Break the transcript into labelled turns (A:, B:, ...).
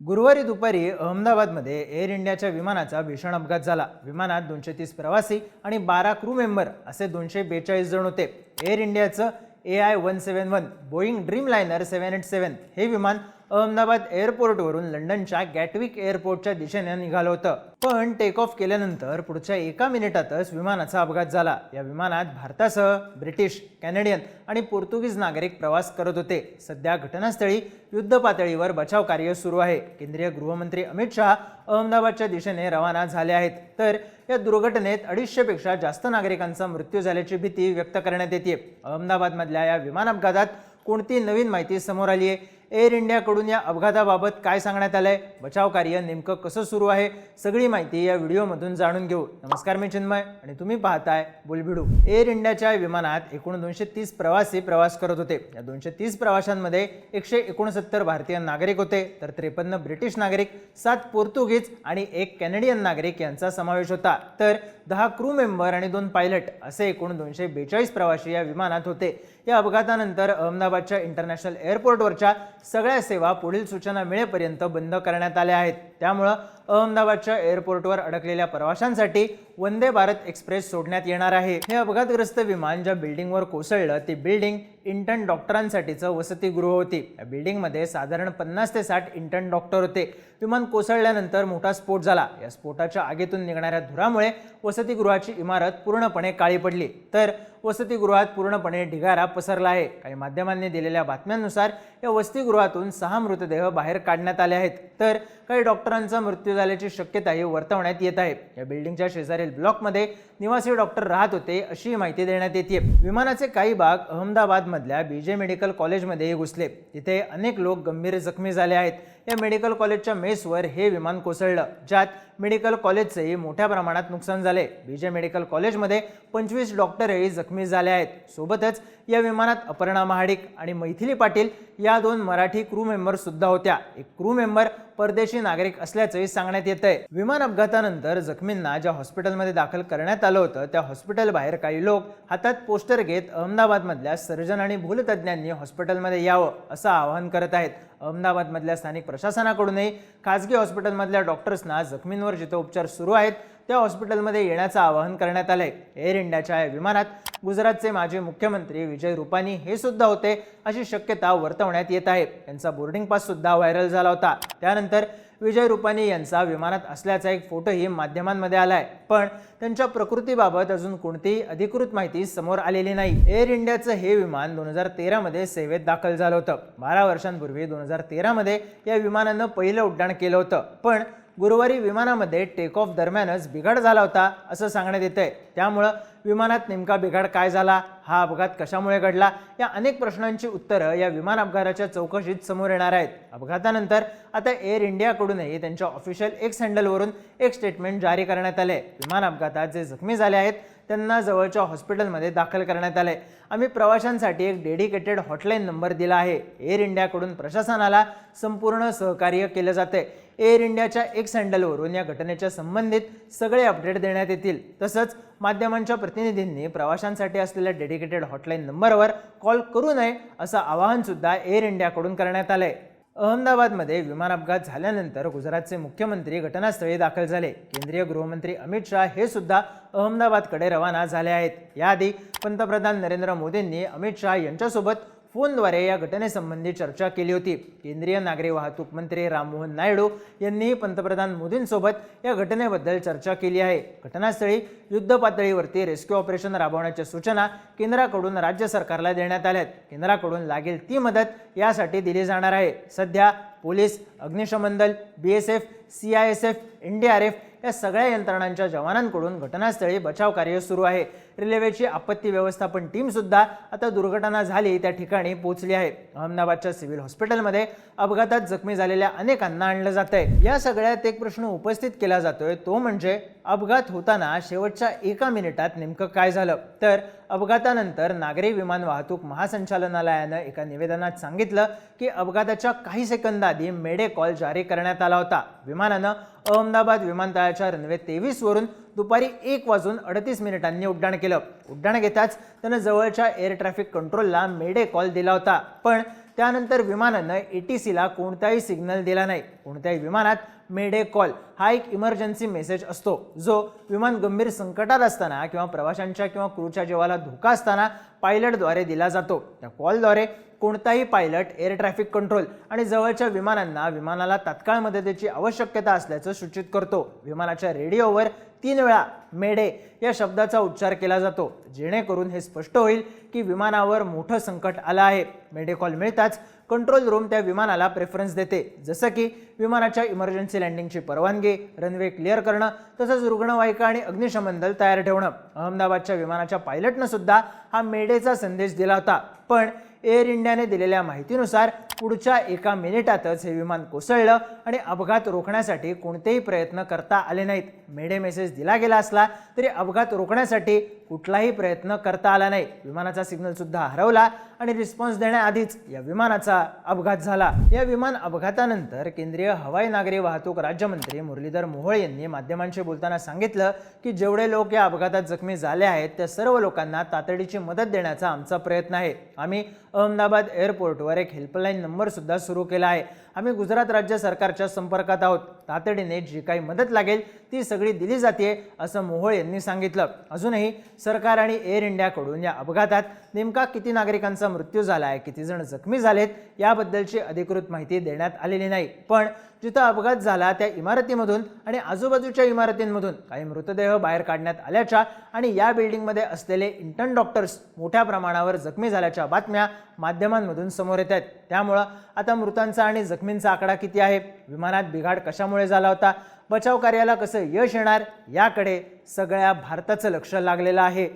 A: गुरुवारी दुपारी अहमदाबादमध्ये एअर इंडियाच्या विमानाचा भीषण अपघात झाला. विमानात दोनशे तीस प्रवासी आणि बारा क्रू मेंबर असे दोनशे बेचाळीस जण होते. एअर इंडियाचं A I one seven one Boeing Dreamliner seven eight seven हे विमान अहमदाबाद एअरपोर्टवरून लंडनच्या गॅटविक एअरपोर्टच्या दिशेने निघालं होतं. पण टेक ऑफ केल्यानंतर पुढच्या एका मिनिटातच विमानाचा अपघात झाला. या विमानात भारतासह ब्रिटिश कॅनेडियन आणि पोर्तुगीज नागरिक प्रवास करत होते. सध्या घटनास्थळी युद्ध पातळीवर बचाव कार्य सुरू आहे. केंद्रीय गृहमंत्री अमित शहा अहमदाबादच्या दिशेने रवाना झाले आहेत. तर या दुर्घटनेत अडीचशेपेक्षा जास्त नागरिकांचा मृत्यू झाल्याची भीती व्यक्त करण्यात येते अहमदाबादमधल्या या विमान अपघातात कोणती नवीन माहिती समोर आली आहे एअर इंडियाकडून या अपघाताबाबत काय सांगण्यात आलंय? बचाव कार्य नेमकं कसं सुरू आहे? सगळी माहिती या व्हिडिओमधून जाणून घेऊ. नमस्कार मी चिन्मय आणि तुम्ही पाहताय बुलभिडू एअर इंडियाच्या विमानात एकूण दोनशे तीस प्रवासी प्रवास करत होते. या दोनशे तीस प्रवाशांमध्ये एकशे एकोणसत्तर भारतीय नागरिक होते तर त्रेपन्न ब्रिटिश नागरिक सात पोर्तुगीज आणि एक कॅनेडियन नागरिक यांचा समावेश होता. तर दहा क्रू मेंबर आणि दोन पायलट असे एकूण दोनशे बेचाळीस प्रवासी या विमानात होते. या अपघातानंतर अहमदाबादच्या इंटरनॅशनल एअरपोर्टवरच्या सगळ्या सेवा पुढील सूचना मिळेपर्यंत बंद करण्यात आल्या आहेत. त्यामुळं अहमदाबादच्या एअरपोर्टवर अडकलेल्या प्रवाशांसाठी वंदे भारत एक्सप्रेस सोडण्यात येणार आहे. हे अपघातग्रस्त विमान ज्या बिल्डिंगवर कोसळलं ती बिल्डिंग इंटर्न डॉक्टरांसाठीचं वसतिगृह होती. या बिल्डिंगमध्ये साधारण पन्नास ते साठ इंटर्न डॉक्टर होते. विमान कोसळल्यानंतर मोठा स्फोट झाला. या स्फोटाच्या आगीतून निघणाऱ्या धुरामुळे वसतिगृहाची इमारत पूर्णपणे काळी पडली. तर वसतिगृहात पूर्णपणे ढिगारा पसरला आहे. काही माध्यमांनी दिलेल्या बातम्यांनुसार या वसतिगृहातून सहा मृतदेह बाहेर काढण्यात आले आहेत. तर काही डॉक्टर डॉक्टरांचा मृत्यू झाल्याची शक्यताही वर्तवण्यात येत आहे. या बिल्डिंगच्या शेजारील ब्लॉकमध्ये निवासी डॉक्टर राहत होते अशी माहिती देण्यात येते. विमानाचे काही भाग अहमदाबादमधल्या बीजे मेडिकल कॉलेजमध्येही घुसले. तिथे अनेक लोक गंभीर जखमी झाले आहेत. या मेडिकल कॉलेजच्या मेसवर हे विमान कोसळलं ज्यात मेडिकल कॉलेजचेही मोठ्या प्रमाणात नुकसान झाले. बीजे मेडिकल कॉलेजमध्ये पंचवीस डॉक्टरही जखमी झाले आहेत. सोबतच या विमानात अपर्णा महाडिक आणि मैथिली पाटील या दोन मराठी क्रू मेंबर सुद्धा होत्या. एक क्रू मेंबर परदेशी नागरिक असल्याचंही सांगण्यात येत आहे विमान अपघातानंतर जखमींना ज्या हॉस्पिटलमध्ये दाखल करण्यात आलं होतं त्या हॉस्पिटल बाहेर काही लोक हातात पोस्टर घेत अहमदाबादमधल्या सर्जन आणि भूलतज्ञांनी हॉस्पिटलमध्ये यावं असं आवाहन करत आहेत. अहमदाबादमधल्या स्थानिक प्रशासनाकडूनही खासगी हॉस्पिटलमधल्या डॉक्टर्सना जखमींवर जिथं उपचार सुरू आहेत त्या हॉस्पिटलमध्ये येण्याचं आवाहन करण्यात आलंय. एअर इंडियाच्या या विमानात गुजरातचे माजी मुख्यमंत्री विजय रुपानी हे सुद्धा होते अशी शक्यता वर्तवण्यात येत आहे. त्यांचा बोर्डिंग पास सुद्धा व्हायरल झाला होता. त्यानंतर विजय रुपानी यांचा विमानात असल्याचा एक फोटोही माध्यमांमध्ये आलाय. पण त्यांच्या प्रकृतीबाबत अजून कोणतीही अधिकृत माहिती समोर आलेली नाही. एअर इंडियाचं हे विमान दोन हजार तेरामध्ये सेवेत दाखल झालं होतं. बारा वर्षांपूर्वी दोन हजार तेरामध्ये या विमानानं पहिलं उड्डाण केलं होतं. पण गुरुवारी विमानामध्ये टेक ऑफ दरम्यानच बिघाड झाला होता असं सांगण्यात येतं आहे त्यामुळं विमानात नेमका बिघाड काय झाला हा अपघात कशामुळे घडला या अनेक प्रश्नांची उत्तरं या विमान अपघाताच्या चौकशीत समोर येणार आहेत. अपघातानंतर आता एअर इंडियाकडूनही त्यांच्या ऑफिशियल एक्स हँडलवरून एक स्टेटमेंट जारी करण्यात आले विमान अपघातात जे जखमी झाले आहेत त्यांना जवळच्या हॉस्पिटलमध्ये दाखल करण्यात आले आम्ही प्रवाशांसाठी एक डेडिकेटेड हॉटलाईन नंबर दिला आहे. एअर इंडियाकडून प्रशासनाला संपूर्ण सहकार्य केलं जाते एअर इंडियाच्या एक्स हँडलवरून या घटनेच्या संबंधित सगळे अपडेट देण्यात येतील. तसंच माध्यमांच्या प्रतिनिधींनी प्रवाशांसाठी असलेल्या डेडिकेटेड हॉटलाईन नंबरवर कॉल करू नये असं आवाहनसुद्धा एअर इंडियाकडून करण्यात आलं आहे अहमदाबादमध्ये विमान अपघात झाल्यानंतर गुजरातचे मुख्यमंत्री घटनास्थळी दाखल झाले. केंद्रीय गृहमंत्री अमित शहा हे सुद्धा अहमदाबादकडे रवाना झाले आहेत. याआधी पंतप्रधान नरेंद्र मोदींनी अमित शहा यांच्यासोबत फोनद्वारे या घटनेसंबंधी चर्चा केली होती. केंद्रीय नागरी वाहतूक मंत्री राममोहन नायडू यांनीही पंतप्रधान मोदींसोबत या घटनेबद्दल चर्चा केली आहे. घटनास्थळी युद्ध पातळीवरती रेस्क्यू ऑपरेशन राबवण्याच्या सूचना केंद्राकडून राज्य सरकारला देण्यात आल्यात. केंद्राकडून लागेल ती मदत यासाठी दिली जाणार आहे. सध्या पोलीस अग्निशमन दल B S F C I S F N D R F या सगळ्या यंत्रणांच्या जवानांकडून घटनास्थळी बचाव कार्य सुरू आहे. रेल्वेची आपत्ती व्यवस्थापन टीम सुद्धा आता दुर्घटना झाली त्या ठिकाणी पोहोचली आहे. अहमदाबादच्या सिव्हिल हॉस्पिटलमध्ये अपघातात जखमी झालेल्या अनेकांना आणलं जात आहे या सगळ्यात एक प्रश्न उपस्थित केला जातोय तो म्हणजे अपघात होताना शेवटच्या एका मिनिटात नेमकं काय झालं? तर अपघातानंतर नागरी विमान वाहतूक महासंचालनालयानं एका निवेदनात सांगितलं की अपघाताच्या काही सेकंद आधी मेडे कॉल जारी करण्यात आला होता. विमानानं अहमदाबाद विमानतळाच्या रनवे तेवीसवरून दुपारी एक वाजून अडतीस मिनिटांनी उड्डाण केलं. उड्डाण घेताच त्यानं जवळच्या एअर ट्रॅफिक कंट्रोलला मेडे कॉल दिला होता. पण त्यानंतर विमानानं ए टी सीला कोणताही सिग्नल दिला नाही. कोणत्याही विमानात मेडे कॉल हा एक इमर्जन्सी मेसेज असतो. जो विमान गंभीर संकटात असताना किंवा प्रवाशांच्या किंवा क्रूच्या जीवाला धोका असताना पायलटद्वारे दिला जातो. त्या कॉलद्वारे कोणताही पायलट एअर ट्रॅफिक कंट्रोल आणि जवळच्या विमानांना विमानाला तात्काळ मदतीची आवश्यकता असल्याचं सूचित करतो. विमानाच्या रेडिओवर तीन वेळा मेडे या शब्दाचा उच्चार केला जातो. जेणेकरून हे स्पष्ट होईल की विमानावर मोठं संकट आलं आहे. मेडे कॉल मिळताच कंट्रोल रूम त्या विमानाला प्रेफरन्स देते. जसं की विमानाच्या इमर्जन्सी लँडिंगची परवानगी रनवे क्लिअर करणं तसंच रुग्णवाहिका आणि अग्निशमन दल तयार ठेवणं. अहमदाबादच्या विमानाच्या पायलटनं सुद्धा हा मेडेचा संदेश दिला होता. पण एअर इंडियाने दिलेल्या माहितीनुसार पुढच्या एका मिनिटातच हे विमान कोसळलं आणि अपघात रोखण्यासाठी कोणतेही प्रयत्न करता आले नाहीत. मेडे मेसेज दिला गेला असला तरी अपघात रोखण्यासाठी कुठलाही प्रयत्न करता आला नाही. विमानाचा सिग्नलसुद्धा हरवला आणि रिस्पॉन्स देण्याआधीच या विमानाचा अपघात झाला. या विमान अपघातानंतर केंद्रीय हवाई नागरी वाहतूक राज्यमंत्री मुरलीधर मोहोळ यांनी माध्यमांशी बोलताना सांगितलं की जेवढे लोक या अपघातात जखमी झाले आहेत त्या सर्व लोकांना तातडीची मदत देण्याचा आमचा प्रयत्न आहे. आम्ही अहमदाबाद एअरपोर्टवर एक हेल्पलाईन नंबरसुद्धा सुरू केला आहे. आम्ही गुजरात राज्य सरकारच्या संपर्कात आहोत. तातडीने जी काही मदत लागेल ती सगळी दिली जाते असं मोहोळ यांनी सांगितलं. अजूनही सरकार आणि एअर इंडियाकडून या अपघातात नेमका किती नागरिकांचा मृत्यू झाला आहे किती जण जखमी झालेत याबद्दलची अधिकृत माहिती देण्यात आलेली नाही. पण जिथं अपघात झाला त्या इमारतीमधून आणि आजूबाजूच्या इमारतींमधून काही मृतदेह बाहेर काढण्यात आल्याच्या आणि या बिल्डिंगमध्ये असलेले इंटर्न डॉक्टर्स मोठ्या प्रमाणावर जखमी झाल्याच्या बातम्या माध्यमांमधून समोर येत आहेत. त्यामुळं आता मृतांचा आणि जखमींचा आकडा किती आहे? विमानात बिघाड कशामुळे झाला होता? बचाव कार्याला कसं यश येणार? याकडे सगळ्या भारताचं लक्ष लागलेलं आहे.